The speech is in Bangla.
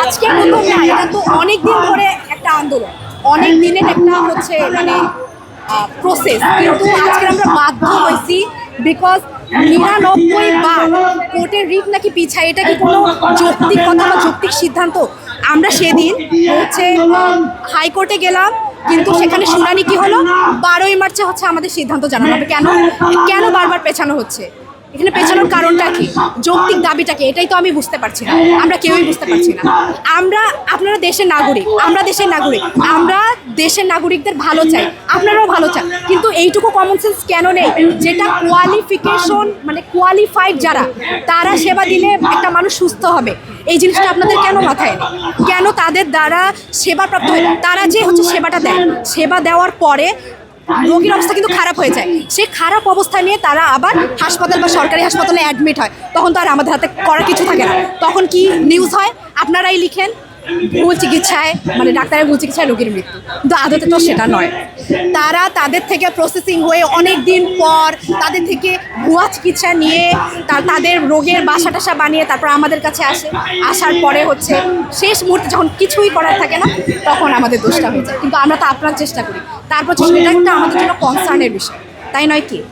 আজকের মতো না, এটা তো অনেক দিন ধরে একটা আন্দোলন। অনেক দিনের একটা হচ্ছে মানে প্রসেস কিন্তু আজকে আমরা বাধ্য হয়েছি বিকজ নিরানব্বই বার কোর্টের রিট নাকি পিছায়, এটা কি কোনো যৌক্তিক কথা বা যৌক্তিক সিদ্ধান্ত? আমরা সেদিন হচ্ছে হাইকোর্টে গেলাম, কিন্তু সেখানে শুনানি কি হলো? বারোই মার্চে হচ্ছে আমাদের সিদ্ধান্ত জানানো হবে। কেন? কেন বারবার পেছানো হচ্ছে? এখানে পেছানোর কারণটা কি? যৌক্তিক দাবিটা কি? এটাই তো আমি বুঝতে পারছি না। আমরা কেউই বুঝতে পারছি না। আমরা, আপনারা দেশের নাগরিক, আমরা দেশের নাগরিক, আমরা দেশের নাগরিকদের ভালো চাই, আপনারাও ভালো চান। কিন্তু এইটুকু কমন সেন্স কেন নেই? যেটা কোয়ালিফিকেশন মানে কোয়ালিফাইড যারা, তারা সেবা দিলে একটা মানুষ সুস্থ হবে। এই জিনিসটা আপনাদের কেন মাথায় কেন তাদের দ্বারা সেবাপ্রাপ্ত হয় তারা যে হচ্ছে সেবাটা দেয়। সেবা দেওয়ার পরে রোগীর অবস্থা কিন্তু খারাপ হয়ে যায়। সেই খারাপ অবস্থা নিয়ে তারা আবার হাসপাতাল বা সরকারি হাসপাতালে অ্যাডমিট হয়। তখন তো আর আমাদের হাতে করা কিছু থাকে না। তখন কি নিউজ হয়? আপনারাই লিখেন। ভুল চিকিৎসায় মানে ডাক্তারের ভুল চিকিৎসায় রোগীর মৃত্যু। কিন্তু আদতে তো সেটা নয়। তারা তাদের থেকে প্রসেসিং হয়ে অনেক দিন পর তাদের থেকে ভুয়া চিকিৎসা নিয়ে তা- তাদের রোগের বাসা টাসা বানিয়ে তারপর আমাদের কাছে আসে। আসার পরে হচ্ছে শেষ মুহূর্তে যখন কিছুই করার থাকে না তখন আমাদের দোষটা হয়ে যায়। কিন্তু আমরা তো আপনার চেষ্টা করি। তারপর এটা একটা আমাদের জন্য কনসার্নের বিষয়। তাই নয় কি?